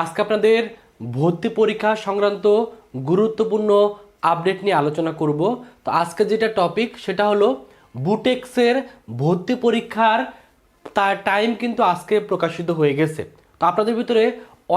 আজকে আপনাদের ভর্তি পরীক্ষা সংক্রান্ত গুরুত্বপূর্ণ আপডেট নিয়ে আলোচনা করব। তো আজকে যেটা টপিক সেটা হলো বুটেক্সের ভর্তি পরীক্ষার তার টাইম কিন্তু আজকে প্রকাশিত হয়ে গেছে। তো আপনাদের ভিতরে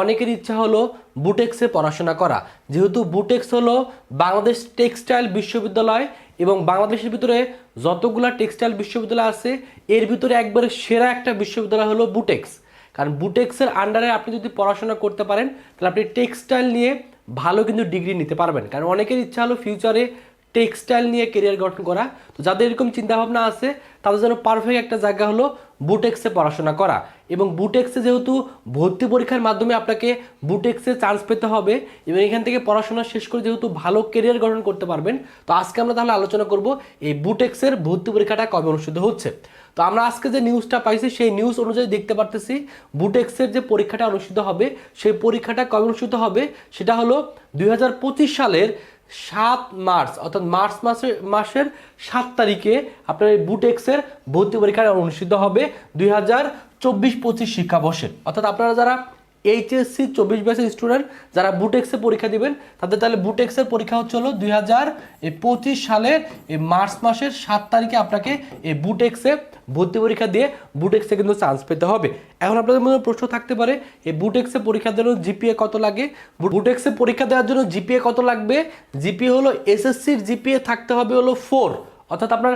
অনেকের ইচ্ছা হলো বুটেক্সে পড়াশোনা করা। যেহেতু বুটেক্স হলো বাংলাদেশ টেক্সটাইল বিশ্ববিদ্যালয় এবং বাংলাদেশের ভিতরে যতগুলা টেক্সটাইল বিশ্ববিদ্যালয় আছে, এর ভিতরে একবারে সেরা একটা বিশ্ববিদ্যালয় হলো বুটেক্স। কারণ বুটেক্সের আন্ডারে আপনি যদি পড়াশোনা করতে পারেন, তাহলে আপনি টেক্সটাইল নিয়ে ভালো কিন্তু ডিগ্রি নিতে পারবেন। কারণ অনেকের ইচ্ছা হলো ফিউচারে টেক্সটাইল নিয়ে কেরিয়ার গঠন করা। তো যাদের এরকম চিন্তাভাবনা আছে, তাদের জন্য পারফেক্ট একটা জায়গা হলো বুটেক্সে পড়াশোনা করা। এবং বুটেক্সে যেহেতু ভর্তি পরীক্ষার মাধ্যমে আপনাকে বুটেক্সে চান্স পেতে হবে, এবং এখান থেকে পড়াশোনা শেষ করে যেহেতু ভালো কেরিয়ার গঠন করতে পারবেন, তো আজকে আমরা তাহলে আলোচনা করব এই বুটেক্সের ভর্তি পরীক্ষাটা কবে অনুষ্ঠিত হচ্ছে। তো আমরা আজকে যে নিউজটা পাইছি, সেই নিউজ অনুযায়ী দেখতে পারতেছি বুটেক্সের যে পরীক্ষাটা অনুষ্ঠিত হবে, সেই পরীক্ষাটা কবে অনুষ্ঠিত হবে, সেটা হলো দুই হাজার পঁচিশ সালের সাত মার্চ, অর্থাৎ মার্চ মাসের মাসের সাত তারিখে আপনার এই বুটেক্সের ভর্তি পরীক্ষা অনুষ্ঠিত হবে দুই হাজার চব্বিশ পঁচিশ শিক্ষাবর্ষের অর্থাৎ আপনারা যারা এইচএসসি চব্বিশ ব্যাচের স্টুডেন্ট যারা বুটেক্সে পরীক্ষা দিবেন, তাদের তাহলে বুটেক্সের পরীক্ষা হচ্ছে হলো দুই হাজার পঁচিশ সালের এই মার্চ মাসের সাত তারিখে আপনাকে এই বুটেক্সে ভর্তি পরীক্ষা দিয়ে বুটেক্সে কিন্তু চান্স পেতে হবে। এখন আপনাদের মধ্যে প্রশ্ন থাকতে পারে, এই বুটেক্সে পরীক্ষা দেওয়ার জন্য জিপিএ কত লাগে? বুটেক্সে পরীক্ষা দেওয়ার জন্য জিপিএ কত লাগবে? জিপিএ হলো এসএসসির জিপিএ থাকতে হবে হলো ফোর অর্থাৎ আপনার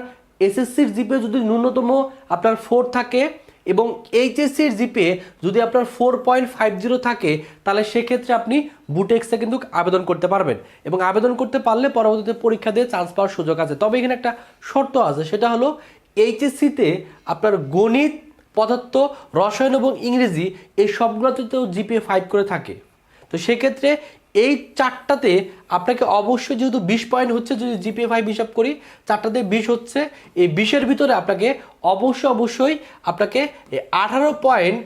এসএসসির জিপিএ যদি ন্যূনতম আপনার ফোর থাকে এবং এইচএসসির জিপে যদি আপনার ফোর পয়েন্ট ফাইভ জিরো থাকে, তাহলে সেক্ষেত্রে আপনি বুটেক্সে কিন্তু আবেদন করতে পারবেন। এবং আবেদন করতে পারলে পরবর্তীতে পরীক্ষা দিয়ে চান্স পাওয়ার সুযোগ আছে। তবে এখানে একটা শর্ত আছে, সেটা হলো এইচএসসিতে আপনার গণিত, পদার্থ, রসায়ন এবং ইংরেজি, এই সবগুলোতে তো জিপিএ ফাইভ করে থাকে। তো সেক্ষেত্রে এই চারটাতে আপনাকে অবশ্যই যেহেতু বিশ পয়েন্ট হচ্ছে যদি জিপিএ ফাইভ হিসাব করি, চারটাতে বিশ হচ্ছে। এই বিশের ভিতরে আপনাকে অবশ্যই অবশ্যই আপনাকে আঠারো পয়েন্ট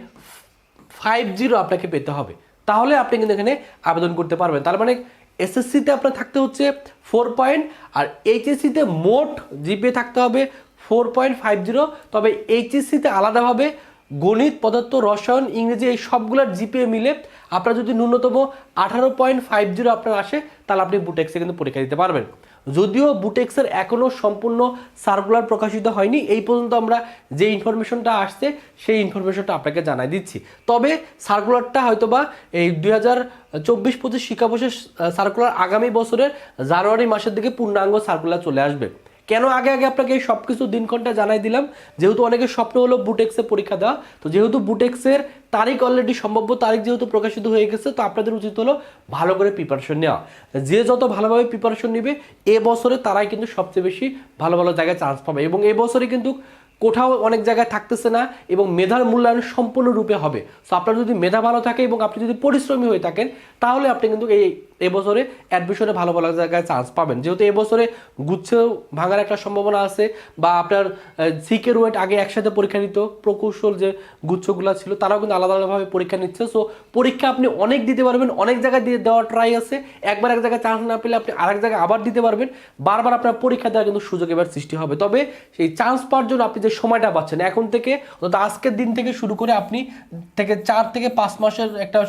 ফাইভ জিরো আপনাকে পেতে হবে। তাহলে আপনি কিন্তু এখানে আবেদন করতে পারবেন। তার মানে এসএসসিতে আপনার থাকতে হচ্ছে ফোর পয়েন্ট আর এইচএসসিতে মোট জিপিএ থাকতে হবে ফোর পয়েন্ট ফাইভ জিরো তবে এইচএসসিতে আলাদাভাবে গণিত, পদার্থ, রসায়ন, ইংরেজি এই সবগুলোর জিপিএ মিলে আপনার যদি ন্যূনতম আঠারো পয়েন্ট ফাইভ জিরো আপনার আসে, তাহলে আপনি বুটেক্সে কিন্তু পরীক্ষা দিতে পারবেন। যদিও বুটেক্সের এখনও সম্পূর্ণ সার্কুলার প্রকাশিত হয়নি, এই পর্যন্ত আমরা যে ইনফরমেশনটা আসছে, সেই ইনফরমেশনটা আপনাকে জানাই দিচ্ছি। তবে সার্কুলারটা হয়তোবা এই দুই হাজার চব্বিশ পঁচিশ শিক্ষাবর্ষের সার্কুলার আগামী বছরের জানুয়ারি মাসের দিকে পূর্ণাঙ্গ সার্কুলার চলে আসবে। কেন আগে আগে আপনাকে এই সব কিছু দিনক্ষণটা জানাই দিলাম? যেহেতু অনেকের স্বপ্ন হলো বুটেক্সে পরীক্ষা দেওয়া, তো যেহেতু বুটেক্সের তারিখ অলরেডি সম্ভাব্য তারিখ যেহেতু প্রকাশিত হয়ে গেছে, তো আপনাদের উচিত হলো ভালো করে প্রিপারেশন নেওয়া। যে যত ভালোভাবে প্রিপারেশন নেবে, এ বছরে তারাই কিন্তু সবচেয়ে বেশি ভালো ভালো জায়গায় চান্স পাবে। এবং এ বছরে কিন্তু কোথাও অনেক জায়গায় থাকতেছে না এবং মেধার মূল্যায়ন সম্পূর্ণরূপে হবে। সো আপনার যদি মেধা ভালো থাকে এবং আপনি যদি পরিশ্রমী হয়ে থাকেন, তাহলে আপনি কিন্তু এই এবছরে অ্যাডমিশনে ভালো ভালো জায়গায় চান্স পাবেন। যেহেতু এবছরে গুচ্ছ ভাঙার একটা সম্ভাবনা আছে বা আপনার সিকের ওয়েট আগে একসাথে পরীক্ষা নিত, প্রকৌশল যে গুচ্ছগুলো ছিল, তারাও কিন্তু আলাদা আলাদাভাবে পরীক্ষা নিচ্ছে। সো পরীক্ষা আপনি অনেক দিতে পারবেন, অনেক জায়গায় দিয়ে দেওয়ার ট্রাই আছে। একবার এক জায়গায় চান্স না পেলে আপনি আরেক জায়গায় আবার দিতে পারবেন। বারবার আপনার পরীক্ষা দেওয়ার কিন্তু সুযোগ এবার সৃষ্টি হবে। তবে সেই চান্স পাওয়ার জন্য আপনি যে সময়টা পাচ্ছেন, এখন থেকে অর্থাৎ আজকের দিন থেকে শুরু করে আপনি থেকে চার থেকে পাঁচ মাসের একটা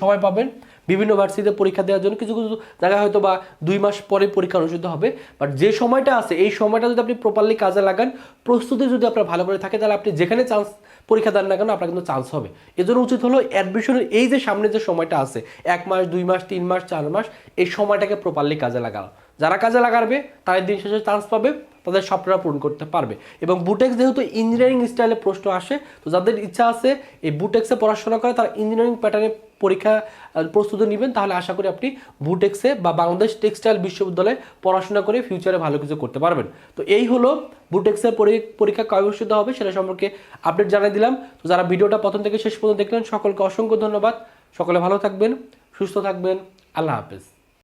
সময় পাবেন। বিভিন্ন ভার্সিটিতে পরীক্ষা দেওয়ার জন্য কিছু কিছু জায়গায় হয়তো বা দুই মাস পরে পরীক্ষা অনুষ্ঠিত হবে। বাট যে সময়টা আছে, এই সময়টা যদি আপনি প্রপারলি কাজে লাগান, প্রস্তুতি যদি আপনার ভালো করে থাকে, তাহলে আপনি যেখানে চান্স পরীক্ষা দেন না কেন, আপনার কিন্তু চান্স হবে। এজন্য উচিত হলো অ্যাডমিশনের এই যে সামনে যে সময়টা আছে, এক মাস, দুই মাস, তিন মাস, চার মাস, এই সময়টাকে প্রপারলি কাজে লাগানো যারা কাজে লাগাবে, তাদের দিন শেষে চান্স পাবে, তাদের স্বপ্নরা পূরণ করতে পারবে। এবং বুটেক্স যেহেতু ইঞ্জিনিয়ারিং স্টাইলে প্রশ্ন আসে, তো যাদের ইচ্ছা আছে, এই বুটেক্সে পড়াশোনা করে, তারা ইঞ্জিনিয়ারিং প্যাটার্নে পরীক্ষা প্রস্তুতি নেবেন, তাহলে আশা করি আপনি ভুটেক্সে বা বাংলাদেশ টেক্সটাইল বিশ্ববিদ্যালয়ে পড়াশোনা করে ফিউচারে ভালো কিছু করতে পারবেন। তো এই হলো ভুটেক্সের পরী- পরীক্ষা কয় অনুষ্ঠিত হবে সেটা সম্পর্কে আপডেট জানিয়ে দিলাম। তো যারা ভিডিওটা প্রথম থেকে শেষ পর্যন্ত দেখলেন, সকলকে অসংখ্য ধন্যবাদ। সকলে ভালো থাকবেন, সুস্থ থাকবেন। আল্লাহ হাফেজ।